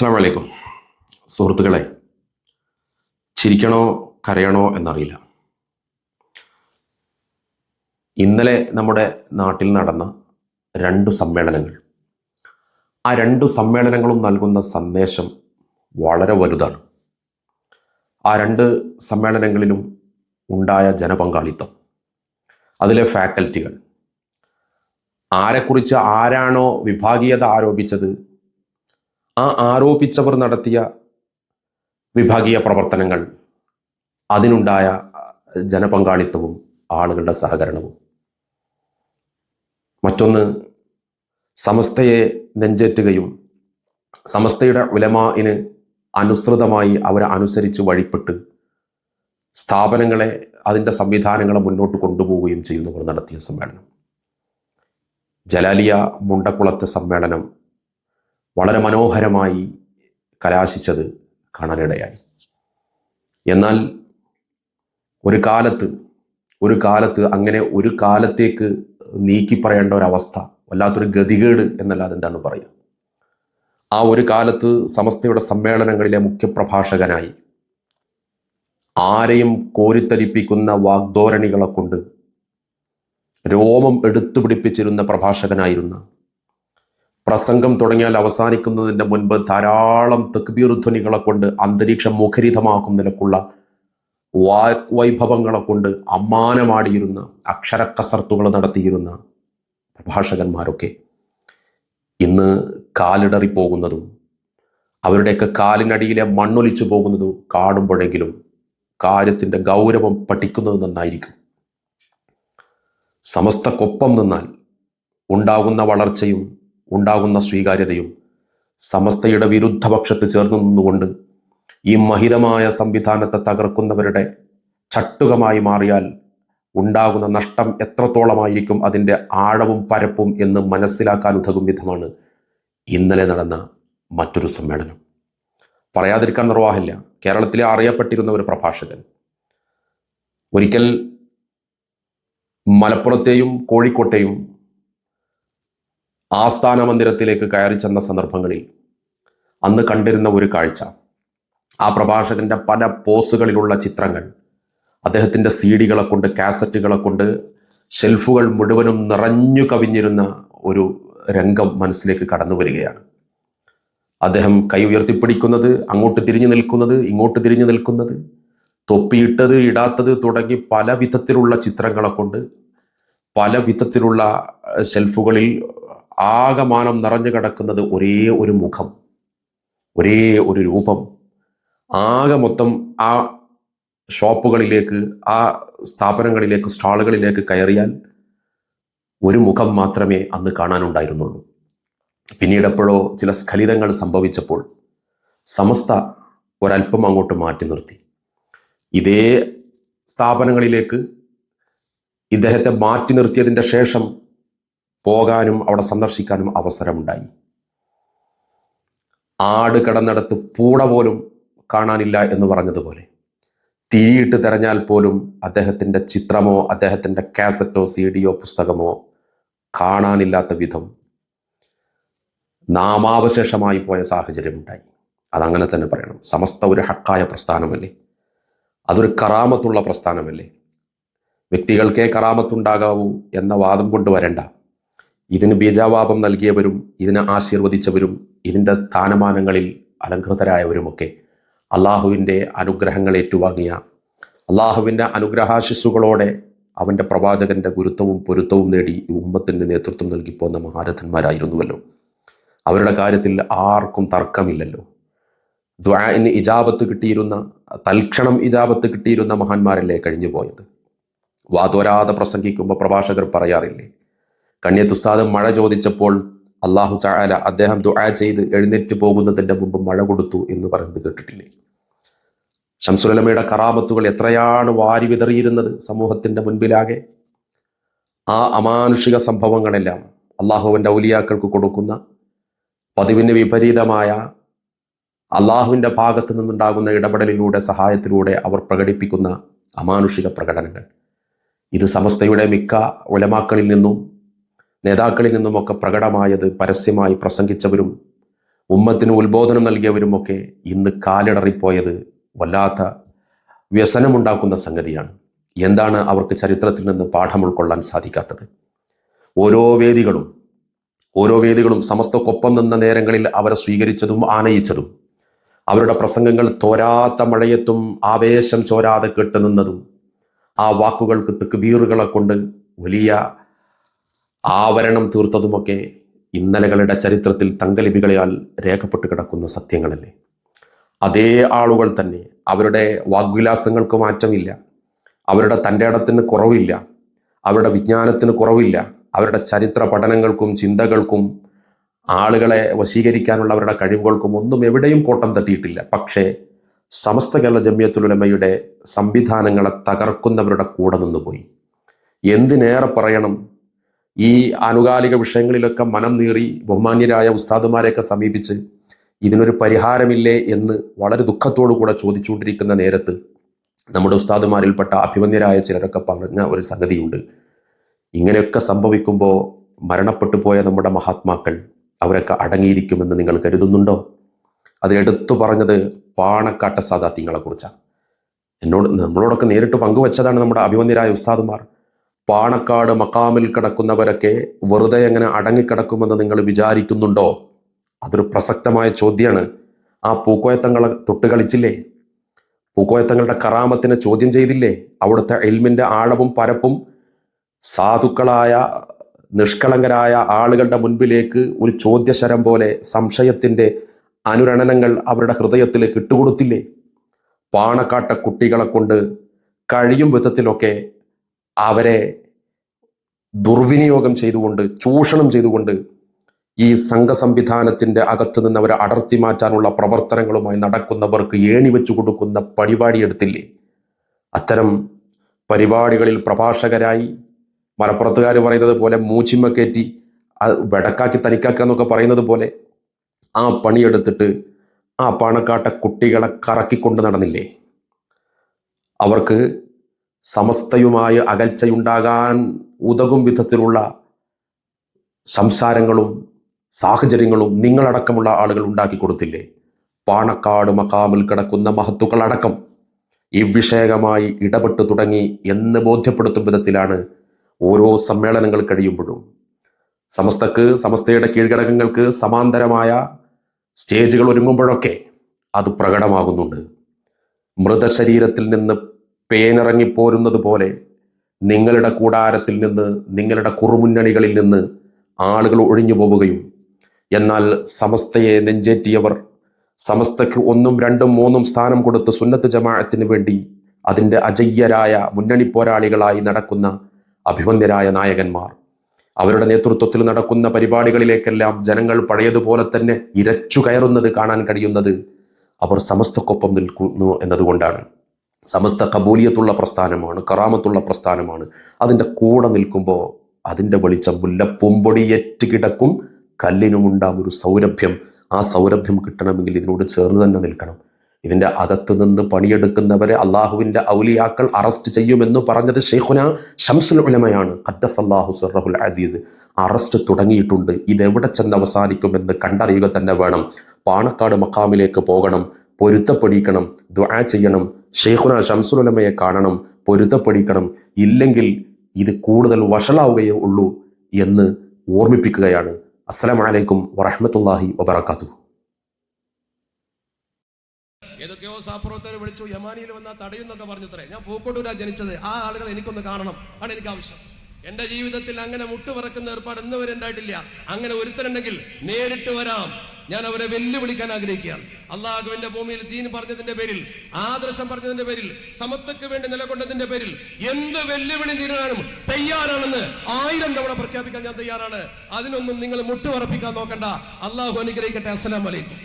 അസ്സാം വലൈക്കും സുഹൃത്തുക്കളെ ചിരിക്കണോ കരയണോ എന്നറിയില്ല. ഇന്നലെ നമ്മുടെ നാട്ടിൽ നടന്ന രണ്ട് സമ്മേളനങ്ങൾ. ആ രണ്ട് സമ്മേളനങ്ങളും നൽകുന്ന സന്ദേശം വളരെ വലുതാണ്. ആ രണ്ട് സമ്മേളനങ്ങളിലും ഉണ്ടായ ജനപങ്കാളിത്തം അതിലെ ഫാക്കൽറ്റികൾ ആരെക്കുറിച്ച് ആരാണോ വിഭാഗീയത ആരോപിച്ചത് ആ ആരോപിച്ചവർ നടത്തിയ വിഭാഗീയ പ്രവർത്തനങ്ങൾ അതിനുണ്ടായ ജനപങ്കാളിത്തവും ആളുകളുടെ സഹകരണവും. മറ്റൊന്ന് സമസ്തയെ നെഞ്ചേറ്റുകയും സമസ്തയുടെ ഉലമാന് അനുസൃതമായി അവരെ അനുസരിച്ച് വഴിപ്പെട്ട് സ്ഥാപനങ്ങളെ അതിന്റെ സംവിധാനങ്ങളെ മുന്നോട്ട് കൊണ്ടുപോവുകയും ചെയ്യുന്നവർ നടത്തിയ സമ്മേളനം. ജലാലിയ മുണ്ടക്കുളത്തെ സമ്മേളനം വളരെ മനോഹരമായി കലാശിച്ചത് കാണാനിടയായി എന്നാൽ ഒരു കാലത്ത് ഒരു കാലത്ത് അങ്ങനെ ഒരു കാലത്തേക്ക് നീക്കി പറയേണ്ട ഒരവസ്ഥ വല്ലാത്തൊരു ഗതികേട് എന്നല്ലാതെ എന്താണ് പറയുക? ആ ഒരു കാലത്ത് സമസ്തയുടെ സമ്മേളനങ്ങളിലെ മുഖ്യപ്രഭാഷകനായി ആരെയും കോരിത്തരിപ്പിക്കുന്ന വാഗ്ദോരണികളെ കൊണ്ട് രോമം എടുത്തു പിടിപ്പിച്ചിരുന്ന പ്രഭാഷകനായിരുന്ന പ്രസംഗം തുടങ്ങിയാൽ അവസാനിക്കുന്നതിന്റെ മുൻപ് ധാരാളം തക്ബീർ ധ്വനികളെ കൊണ്ട് അന്തരീക്ഷം മുഖരിതമാക്കും നിലക്കുള്ള വാഗ്വൈഭവങ്ങളെ കൊണ്ട് അമ്മാനമാടിയിരുന്ന അക്ഷരക്കസർത്തുകൾ നടത്തിയിരുന്ന പ്രഭാഷകന്മാരൊക്കെ ഇന്ന് കാലിടറി പോകുന്നതും അവരുടെയൊക്കെ കാലിനടിയിലെ മണ്ണൊലിച്ചു പോകുന്നതും കാണുമ്പോഴെങ്കിലും കാര്യത്തിന്റെ ഗൗരവം പഠിക്കുന്നത് നന്നായിരിക്കും. സമസ്തക്കൊപ്പം നിന്നാൽ ഉണ്ടാകുന്ന വളർച്ചയും ഉണ്ടാകുന്ന സ്വീകാര്യതയും സമസ്തയുടെ വിരുദ്ധപക്ഷത്ത് ചേർന്ന് നിന്നുകൊണ്ട് ഈ മഹിതമായ സംവിധാനത്തെ തകർക്കുന്നവരുടെ ചട്ടുകമായി മാറിയാൽ ഉണ്ടാകുന്ന നഷ്ടം എത്രത്തോളമായിരിക്കും അതിന്റെ ആഴവും പരപ്പും എന്ന് മനസ്സിലാക്കാൻ ഉതകും വിധമാണ് ഇന്നലെ നടന്ന മറ്റൊരു സമ്മേളനം. പറയാതിരിക്കാൻ നിർവാഹമില്ല. കേരളത്തിലെ അറിയപ്പെട്ടിരുന്ന ഒരു പ്രഭാഷകൻ. ഒരിക്കൽ മലപ്പുറത്തെയും കോഴിക്കോട്ടെയും ആസ്ഥാന മന്ദിരത്തിലേക്ക് കയറി ചെന്ന സന്ദർഭങ്ങളിൽ അന്ന് കണ്ടിരുന്ന ഒരു കാഴ്ച. ആ പ്രഭാഷകന്റെ പല പോസുകളിലുള്ള ചിത്രങ്ങൾ അദ്ദേഹത്തിന്റെ സി ഡികളെ കൊണ്ട് കാസറ്റുകളെ കൊണ്ട് ഷെൽഫുകൾ മുഴുവനും നിറഞ്ഞു കവിഞ്ഞിരുന്ന ഒരു രംഗം മനസ്സിലേക്ക് കടന്നു വരികയാണ്. അദ്ദേഹം കൈ ഉയർത്തിപ്പിടിക്കുന്നത് അങ്ങോട്ട് തിരിഞ്ഞു നിൽക്കുന്നത് ഇങ്ങോട്ട് തിരിഞ്ഞു നിൽക്കുന്നത് തൊപ്പിയിട്ടത് ഇടാത്തത് തുടങ്ങി പല വിധത്തിലുള്ള ചിത്രങ്ങളെ കൊണ്ട് പല വിധത്തിലുള്ള ഷെൽഫുകളിൽ ആകമാനം നിറഞ്ഞു കിടക്കുന്നത് ഒരേ ഒരു മുഖം ഒരേ ഒരു രൂപം. ആകെ മൊത്തം ആ ഷോപ്പുകളിലേക്ക് ആ സ്ഥാപനങ്ങളിലേക്ക് സ്റ്റാളുകളിലേക്ക് കയറിയാൽ ഒരു മുഖം മാത്രമേ അന്ന് കാണാനുണ്ടായിരുന്നുള്ളൂ. പിന്നീട് എപ്പോഴോ ചില സ്ഖലിതങ്ങൾ സംഭവിച്ചപ്പോൾ സമസ്ത ഒരല്പം അങ്ങോട്ട് മാറ്റി നിർത്തി. ഇതേ സ്ഥാപനങ്ങളിലേക്ക് ഇദ്ദേഹത്തെ മാറ്റി നിർത്തിയതിന്റെ ശേഷം പോകാനും അവിടെ സന്ദർശിക്കാനും അവസരമുണ്ടായി. ആട് കിടന്നിടത്ത് പൂട പോലും കാണാനില്ല എന്ന് പറഞ്ഞതുപോലെ. തിരിയിട്ട് തെരഞ്ഞാൽ പോലും അദ്ദേഹത്തിന്റെ ചിത്രമോ അദ്ദേഹത്തിന്റെ കാസറ്റോ സി ഡിയോ പുസ്തകമോ കാണാനില്ലാത്ത വിധം നാമാവശേഷമായി പോയ സാഹചര്യമുണ്ടായി. അതങ്ങനെ തന്നെ പറയണം. സമസ്ത ഒരു ഹക്കായ പ്രസ്ഥാനമല്ലേ? അതൊരു കറാമത്തുള്ള പ്രസ്ഥാനമല്ലേ? വ്യക്തികൾക്കേ കറാമത്തുണ്ടാകാവൂ എന്ന വാദം കൊണ്ടുവരണ്ട ഇതിന് ബീജാവാപം നൽകിയവരും ഇതിനെ ആശീർവദിച്ചവരും ഇതിന്റെ സ്ഥാനമാനങ്ങളിൽ അലങ്കൃതരായവരുമൊക്കെ അള്ളാഹുവിന്റെ അനുഗ്രഹങ്ങൾ ഏറ്റുവാങ്ങിയ അള്ളാഹുവിന്റെ അനുഗ്രഹാശിസ്സുകളോടെ അവന്റെ പ്രവാചകന്റെ ഗുരുത്വവും പൊരുത്തവും നേടി ഈ ഉമ്മത്തിന്റെ നേതൃത്വം നൽകിപ്പോന്ന മഹാരഥന്മാരായിരുന്നുവല്ലോ. അവരുടെ കാര്യത്തിൽ ആർക്കും തർക്കമില്ലല്ലോ. ദ്വാന് ഇജാബത്ത് കിട്ടിയിരുന്ന തൽക്ഷണം ഇജാബത്ത് കിട്ടിയിരുന്ന മഹാന്മാരല്ലേ കഴിഞ്ഞു പോയത് വാതോരാതെ പ്രസംഗിക്കുമ്പോൾ പ്രഭാഷകർ പറയാറില്ലേ കണ്യത്തുസ്താദ് മഴ ചോദിച്ചപ്പോൾ അള്ളാഹു ചായാല അദ്ദേഹം ദുആ ചെയ്ത് എഴുന്നേറ്റ് പോകുന്നതിന്റെ മുമ്പ് മഴ കൊടുത്തു എന്ന് പറയുന്നത് കേട്ടിട്ടില്ലേ? ഷംസുലമയുടെ കറാമത്തുകൾ എത്രയാണ് വാരി വിതറിയിരുന്നത് സമൂഹത്തിന്റെ മുൻപിലാകെ? ആ അമാനുഷിക സംഭവങ്ങളെല്ലാം അള്ളാഹുവിന്റെ ഔലിയാക്കൾക്ക് കൊടുക്കുന്ന പതിവിന് വിപരീതമായ അള്ളാഹുവിന്റെ ഭാഗത്ത് നിന്നുണ്ടാകുന്ന ഇടപെടലിലൂടെ സഹായത്തിലൂടെ അവർ പ്രകടിപ്പിക്കുന്ന അമാനുഷിക പ്രകടനങ്ങൾ. ഇത് സമസ്തയുടെ മിക്ക ഉലമാക്കളിൽ നിന്നും നേതാക്കളിൽ നിന്നുമൊക്കെ പ്രകടമായത് പരസ്യമായി പ്രസംഗിച്ചവരും ഉമ്മത്തിന് ഉത്ബോധനം നൽകിയവരുമൊക്കെ ഇന്ന് കാലിടറിപ്പോയത് വല്ലാത്ത വ്യസനമുണ്ടാക്കുന്ന സംഗതിയാണ്. എന്താണ് അവർക്ക് ചരിത്രത്തിൽ നിന്ന് പാഠം ഉൾക്കൊള്ളാൻ സാധിക്കാത്തത്? ഓരോ വേദികളും ഓരോ വേദികളും സമസ്തക്കൊപ്പം നിന്ന നേരങ്ങളിൽ അവരെ സ്വീകരിച്ചതും ആനയിച്ചതും അവരുടെ പ്രസംഗങ്ങൾ തോരാത്ത മഴയത്തും ആവേശം ചോരാതെ കേട്ടുനിന്നതും ആ വാക്കുകൾക്ക് തെക്കുബീറുകളെ കൊണ്ട് വലിയ ആവരണം തീർത്തതുമൊക്കെ ഇന്നലകളുടെ ചരിത്രത്തിൽ തങ്കലിപികളാൽ രേഖപ്പെട്ട് കിടക്കുന്ന സത്യങ്ങളല്ലേ? അതേ ആളുകൾ തന്നെ അവരുടെ വാഗ്വിലാസങ്ങൾക്ക് മാറ്റമില്ല. അവരുടെ തന്റെ ഇടത്തിന് കുറവില്ല. അവരുടെ വിജ്ഞാനത്തിന് കുറവില്ല. അവരുടെ ചരിത്ര പഠനങ്ങൾക്കും ചിന്തകൾക്കും ആളുകളെ വശീകരിക്കാനുള്ള അവരുടെ കഴിവുകൾക്കും ഒന്നും എവിടെയും കോട്ടം തട്ടിയിട്ടില്ല. പക്ഷേ സമസ്ത കേരള ജമ്യത്തുലമയുടെ സംവിധാനങ്ങളെ തകർക്കുന്നവരുടെ കൂടെ നിന്നുപോയി. എന്തിനേറെ പറയണം? ഈ ആനുകാലിക വിഷയങ്ങളിലൊക്കെ മനം നീറി ബഹുമാന്യരായ ഉസ്താദുമാരെയൊക്കെ സമീപിച്ച് ഇതിനൊരു പരിഹാരമില്ലേ എന്ന് വളരെ ദുഃഖത്തോടു കൂടെ ചോദിച്ചുകൊണ്ടിരിക്കുന്ന നേരത്ത് നമ്മുടെ ഉസ്താദുമാരിൽപ്പെട്ട അഭിമന്യരായ ചിലരൊക്കെ പറഞ്ഞ ഒരു സംഗതിയുണ്ട്. ഇങ്ങനെയൊക്കെ സംഭവിക്കുമ്പോൾ മരണപ്പെട്ടു പോയ നമ്മുടെ മഹാത്മാക്കൾ അവരൊക്കെ അടങ്ങിയിരിക്കുമെന്ന് നിങ്ങൾ കരുതുന്നുണ്ടോ? അതിലെടുത്തു പറഞ്ഞത് പാണക്കാട്ട സാദാത്യങ്ങളെ കുറിച്ചാണ് എന്നോട് നമ്മളോടൊക്കെ നേരിട്ട് പങ്കുവച്ചതാണ് നമ്മുടെ അഭിമന്യരായ ഉസ്താദുമാർ. പാണക്കാട് മക്കാമിൽ കിടക്കുന്നവരൊക്കെ വെറുതെ എങ്ങനെ അടങ്ങിക്കിടക്കുമെന്ന് നിങ്ങൾ വിചാരിക്കുന്നുണ്ടോ? അതൊരു പ്രസക്തമായ ചോദ്യമാണ് ആ പൂക്കോയത്തങ്ങളെ തൊട്ട് കളിച്ചില്ലേ പൂക്കോയത്തങ്ങളുടെ കറാമത്തിനെ ചോദ്യം ചെയ്തില്ലേ? അവിടുത്തെ എൽമിന്റെ ആഴവും പരപ്പും സാധുക്കളായ നിഷ്കളങ്കരായ ആളുകളുടെ മുൻപിലേക്ക് ഒരു ചോദ്യശരം പോലെ സംശയത്തിന്റെ അനുരണനങ്ങൾ അവരുടെ ഹൃദയത്തിലേക്ക് ഇട്ടുകൊടുത്തില്ലേ പാണക്കാട്ട കുട്ടികളെ കൊണ്ട് കഴിയും വിധത്തിലൊക്കെ അവരെ ദുർവിനിയോഗം ചെയ്തുകൊണ്ട് ചൂഷണം ചെയ്തുകൊണ്ട് ഈ സംഘ സംഘസംവിധാനത്തിന്റെ അകത്ത് നിന്ന് അവരെ അടർത്തി മാറ്റാനുള്ള പ്രവർത്തനങ്ങളുമായി നടക്കുന്നവർക്ക് ഏണി വെച്ചു കൊടുക്കുന്ന പരിപാടി എടുത്തില്ലേ? അത്തരം പരിപാടികളിൽ പ്രഭാഷകരായി മലപ്പുറത്തുകാർ പറയുന്നത് പോലെ മൂച്ചിമ്മ കയറ്റി വെടക്കാക്കി തനിക്കാക്കുക എന്നൊക്കെ പറയുന്നത് പോലെ ആ പണിയെടുത്തിട്ട് ആ പാണക്കാട്ട കുട്ടികളെ കറക്കിക്കൊണ്ട് നടന്നില്ലേ? അവർക്ക് സമസ്തയുമായി അകൽച്ചയുണ്ടാകാൻ ഉതകും വിധത്തിലുള്ള സംസാരങ്ങളും സാഹചര്യങ്ങളും നിങ്ങളടക്കമുള്ള ആളുകൾ ഉണ്ടാക്കി കൊടുത്തില്ലേ? പാണക്കാട് മക്കാമിൽ കിടക്കുന്ന മഹത്തുക്കളടക്കം ഈ വിഷയകമായി ഇടപെട്ടു തുടങ്ങി എന്ന് ബോധ്യപ്പെടുത്തും വിധത്തിലാണ് ഓരോ സമ്മേളനങ്ങൾ കഴിയുമ്പോഴും. സമസ്തക്ക് സമസ്തയുടെ കീഴ്ഘടകങ്ങൾക്ക് സമാന്തരമായ സ്റ്റേജുകൾ ഒരുങ്ങുമ്പോഴൊക്കെ അത് പ്രകടമാകുന്നുണ്ട്. മൃതശരീരത്തിൽ നിന്ന് പേനിറങ്ങിപ്പോരുന്നത് പോലെ നിങ്ങളുടെ കൂടാരത്തിൽ നിന്ന് നിങ്ങളുടെ കുറുമുന്നണികളിൽ നിന്ന് ആളുകൾ ഒഴിഞ്ഞു പോവുകയും എന്നാൽ സമസ്തയെ നെഞ്ചേറ്റിയവർ സമസ്തയ്ക്ക് ഒന്നും രണ്ടും മൂന്നും സ്ഥാനം കൊടുത്ത് സുന്നത്ത് ജമാഅത്തിന് വേണ്ടി അതിന്റെ അജയ്യരായ മുന്നണി പോരാളികളായി നടക്കുന്ന അഭിമന്യരായ നായകന്മാർ. അവരുടെ നേതൃത്വത്തിൽ നടക്കുന്ന പരിപാടികളിലേക്കെല്ലാം ജനങ്ങൾ പഴയതുപോലെ തന്നെ ഇരച്ചു കയറുന്നത് കാണാൻ കഴിയുന്നത് അവർ സമസ്തക്കൊപ്പം നിൽക്കുന്നു എന്നതുകൊണ്ടാണ്. സമസ്ത കബൂലിയത്തുള്ള പ്രസ്ഥാനമാണ് കറാമത്തുള്ള പ്രസ്ഥാനമാണ്. അതിന്റെ കൂടെ നിൽക്കുമ്പോൾ അതിന്റെ വെളിച്ചം മുല്ലപ്പൂമ്പൊടിയേറ്റ് കിടക്കും. കല്ലിനുമുണ്ടാകും ഒരു സൗരഭ്യം ആ സൗരഭ്യം കിട്ടണമെങ്കിൽ ഇതിനോട് ചേർന്ന് തന്നെ നിൽക്കണം. ഇതിന്റെ അകത്ത് നിന്ന് പണിയെടുക്കുന്നവരെ അള്ളാഹുവിന്റെ ഔലിയാക്കൾ അറസ്റ്റ് ചെയ്യുമെന്ന് പറഞ്ഞത് ഷെയ്ഖുന ഷംസുൽ ഉലമയാണ്. ഖദ്ദസ് അള്ളാഹു സർറഹുൽ അസീസ്. അറസ്റ്റ് തുടങ്ങിയിട്ടുണ്ട്. ഇതെവിടെ ചെന്ന് അവസാനിക്കുമെന്ന് കണ്ടറിയുക തന്നെ വേണം. പാണക്കാട് മക്കാമിലേക്ക് പോകണം പൊരുത്തപ്പെടിക്കണം ദ്വാ ചെയ്യണം. ഷെയ്ഖുന ഷംസുൽ ഉലമയെ കാണണം പൊരുത്തപ്പെടിക്കണം ഇല്ലെങ്കിൽ ഇത് കൂടുതൽ വഷളാവുകയേ ഉള്ളൂ എന്ന് ഓർമ്മിപ്പിക്കുകയാണ്. അസ്സലാമലൈക്കും വറഹമത്തല്ലാഹി വബർക്കാത്തു ഏതൊക്കെയോ സാപ്രവർത്തകരെ വിളിച്ചു യമാനിയിൽ വന്ന തടയുന്നൊക്കെ പറഞ്ഞത്രേ. ഞാൻ പൂക്കോട്ടൂരാ ജനിച്ചത്. ആ ആളുകൾ എനിക്കൊന്ന് കാണണം. ആണ് എനിക്ക് ആവശ്യം. എന്റെ ജീവിതത്തിൽ അങ്ങനെ മുട്ടുപറക്കുന്ന ഏർപ്പാട് ഇന്നുവരെ ഉണ്ടായിട്ടില്ല. അങ്ങനെ ഒരുത്തരുണ്ടെങ്കിൽ നേരിട്ട് വരാം. ഞാൻ അവരെ വെല്ലുവിളിക്കാൻ ആഗ്രഹിക്കുകയാണ്. അള്ളാഹുവിന്റെ ഭൂമിയിൽ ദീൻ പറഞ്ഞതിന്റെ പേരിൽ ആദർശം പറഞ്ഞതിന്റെ പേരിൽ സമത്വക്ക് വേണ്ടി നിലകൊണ്ടതിന്റെ പേരിൽ എന്ത് വെല്ലുവിളി നേരിടാനും തയ്യാറാണെന്ന് ആയിരം തവണ പ്രഖ്യാപിക്കാൻ ഞാൻ തയ്യാറാണ്. അതിനൊന്നും നിങ്ങൾ മുട്ടുപറപ്പിക്കാൻ നോക്കണ്ട. അള്ളാഹു അനുഗ്രഹിക്കട്ടെ. അസ്സലാം വലൈക്കും